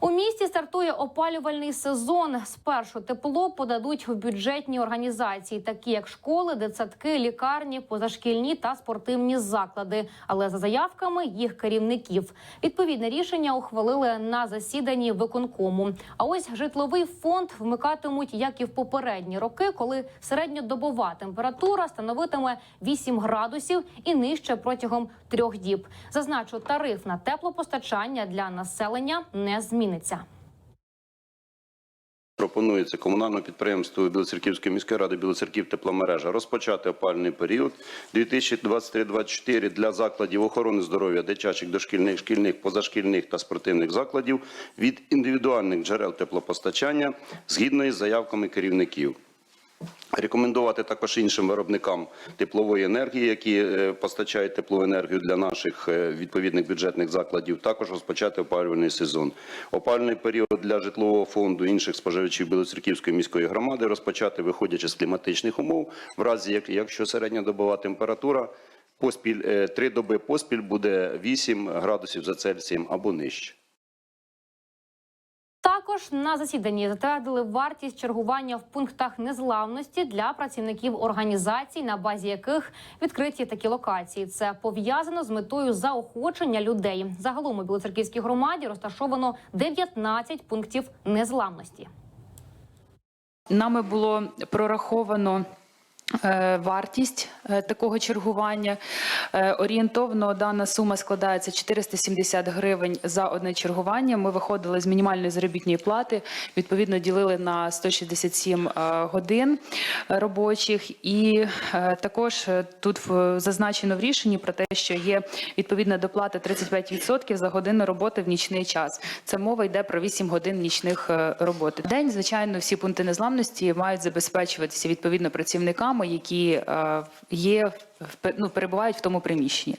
У місті стартує опалювальний сезон. Спершу тепло подадуть в бюджетні організації, такі як школи, дитсадки, лікарні, позашкільні та спортивні заклади. Але за заявками їх керівників відповідне рішення ухвалили на засіданні виконкому. А ось житловий фонд вмикатимуть як і в попередні роки, коли середньодобова температура становитиме 8 градусів і нижче протягом трьох діб. Зазначу, тариф на теплопостачання для населення не зміниться. Пропонується комунальному підприємству Білоцерківської міської ради Білоцерків тепломережа розпочати опальний період 2023-2024 для закладів охорони здоров'я, дитячих, дошкільних, шкільних, позашкільних та спортивних закладів від індивідуальних джерел теплопостачання згідно із заявками керівників. Рекомендувати також іншим виробникам теплової енергії, які е, постачають теплову енергію для наших е, відповідних бюджетних закладів, також розпочати опалювальний сезон. Опалювальний період для житлового фонду інших споживачів Білоцерківської міської громади розпочати, виходячи з кліматичних умов, в разі як- якщо середньодобова температура поспіль е, три доби поспіль буде 8 градусів за Цельсієм або нижче. Також на засіданні затвердили вартість чергування в пунктах незламності для працівників організацій, на базі яких відкриті такі локації. Це пов'язано з метою заохочення людей. Загалом у Білоцерківській громаді розташовано 19 пунктів незламності. Нами було прораховано вартість е, такого чергування. Е, Орієнтовно дана сума складається 470 гривень за одне чергування. Ми виходили з мінімальної заробітної плати, відповідно ділили на 167 е, годин е, робочих. І е, також е, тут зазначено в рішенні про те, що є відповідна доплата 35% за годину роботи в нічний час. Це мова йде про 8 годин нічних е, роботи. День, звичайно, всі пункти незламності мають забезпечуватися відповідно працівниками, які е, є ну, перебувають в тому приміщенні.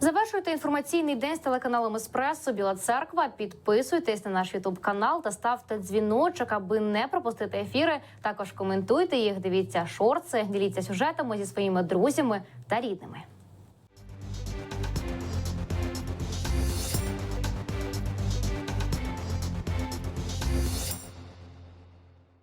Завершуйте інформаційний день з телеканалом Еспресо Біла Церква. Підписуйтесь на наш Ютуб канал та ставте дзвіночок, аби не пропустити ефіри. Також коментуйте їх, дивіться шорти, діліться сюжетами зі своїми друзями та рідними.